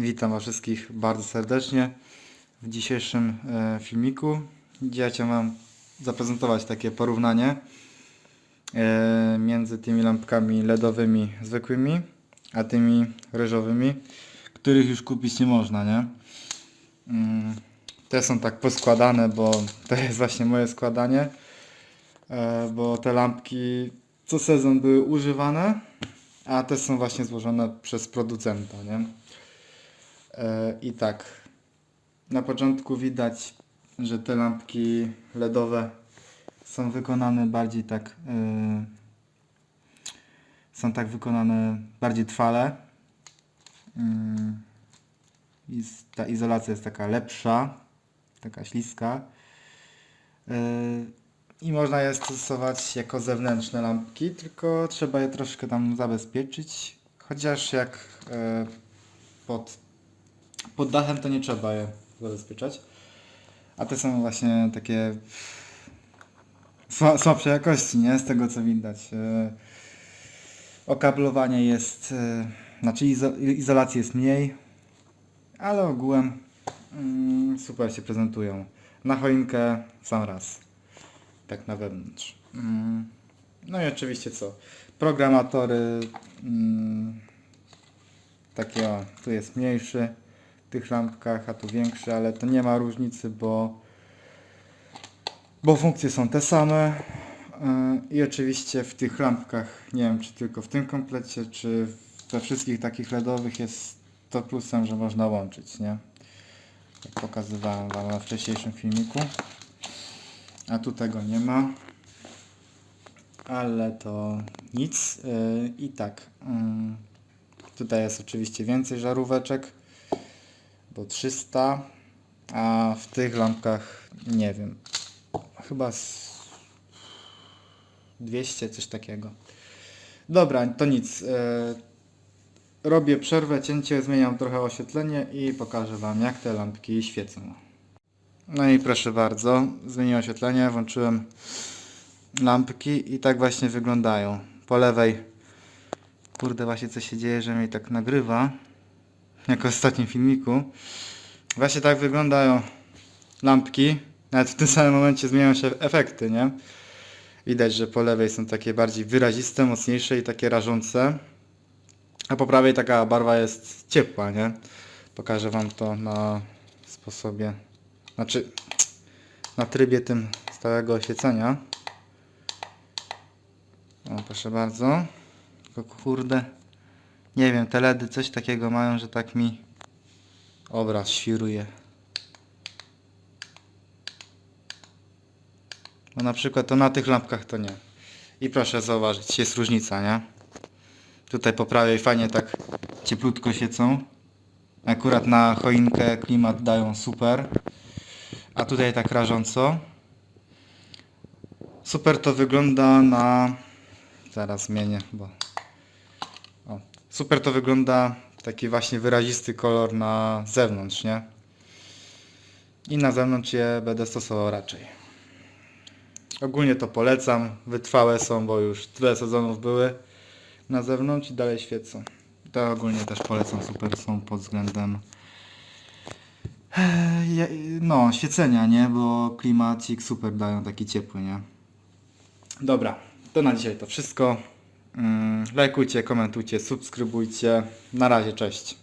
Witam Was wszystkich bardzo serdecznie w dzisiejszym e, filmiku. Dzisiaj chciałem Wam zaprezentować takie porównanie e, między tymi lampkami LEDowymi zwykłymi, a tymi ryżowymi, których już kupić nie można, nie? Mm, Te są tak poskładane, bo to jest właśnie moje składanie, e, bo te lampki co sezon były używane, a te są właśnie złożone przez producenta, nie? E, I tak, na początku widać, że te lampki LEDowe są wykonane bardziej tak, e, są tak wykonane bardziej trwale. Mm, I ta izolacja jest taka lepsza, taka śliska. E, I można je stosować jako zewnętrzne lampki, tylko trzeba je troszkę tam zabezpieczyć. Chociaż jak e, pod dachem to nie trzeba je zabezpieczać. A te są właśnie takie sła- słabszej jakości, nie? Z tego co widać. E, Okablowanie jest, e, znaczy izo, izolacji jest mniej, ale ogółem mm, super się prezentują. Na choinkę sam raz. Tak na wewnątrz. Mm, No i oczywiście co? Programatory. mm, Takie o, tu jest mniejszy tych lampkach, a tu większy, ale to nie ma różnicy, bo bo funkcje są te same. Yy, I oczywiście w tych lampkach, nie wiem czy tylko w tym komplecie, czy we wszystkich takich LEDowych jest to plusem, że można łączyć, nie? Jak pokazywałem Wam na wcześniejszym filmiku. A tu tego nie ma. Ale to nic. Yy, I tak. mm, Tutaj jest oczywiście więcej żaróweczek. Bo 300. A w tych lampkach nie wiem. Chyba z 200, coś takiego. Dobra, to nic. e, Robię przerwę, cięcie, zmieniam trochę oświetlenie i pokażę Wam jak te lampki świecą. No i proszę bardzo, zmieniłem oświetlenie, włączyłem lampki i tak właśnie wyglądają. Po lewej, kurde właśnie co się dzieje, że mnie tak nagrywa, jak w ostatnim filmiku. Właśnie tak wyglądają lampki. Nawet w tym samym momencie zmieniają się efekty, nie? Widać, że po lewej są takie bardziej wyraziste, mocniejsze i takie rażące. A po prawej taka barwa jest ciepła, nie? Pokażę Wam to na sposobie, znaczy na trybie tym stałego oświecenia. O, proszę bardzo. Tylko kurde, nie wiem, te LEDy coś takiego mają, że tak mi obraz świruje. No na przykład to na tych lampkach to nie. I proszę zauważyć, jest różnica, nie? Tutaj po prawej fajnie tak cieplutko świecą. Akurat na choinkę klimat dają super. A tutaj tak rażąco. Super to wygląda na... Zaraz zmienię, bo... Super to wygląda taki właśnie wyrazisty kolor na zewnątrz, nie? I na zewnątrz je będę stosował raczej. Ogólnie to polecam. Wytrwałe są, bo już tyle sezonów były na zewnątrz i dalej świecą. To ogólnie też polecam, super są pod względem ja- no, świecenia, nie? Bo klimacik super dają taki ciepły, nie? Dobra, to na dzisiaj to wszystko. Mm, Lajkujcie, komentujcie, subskrybujcie. Na razie, cześć.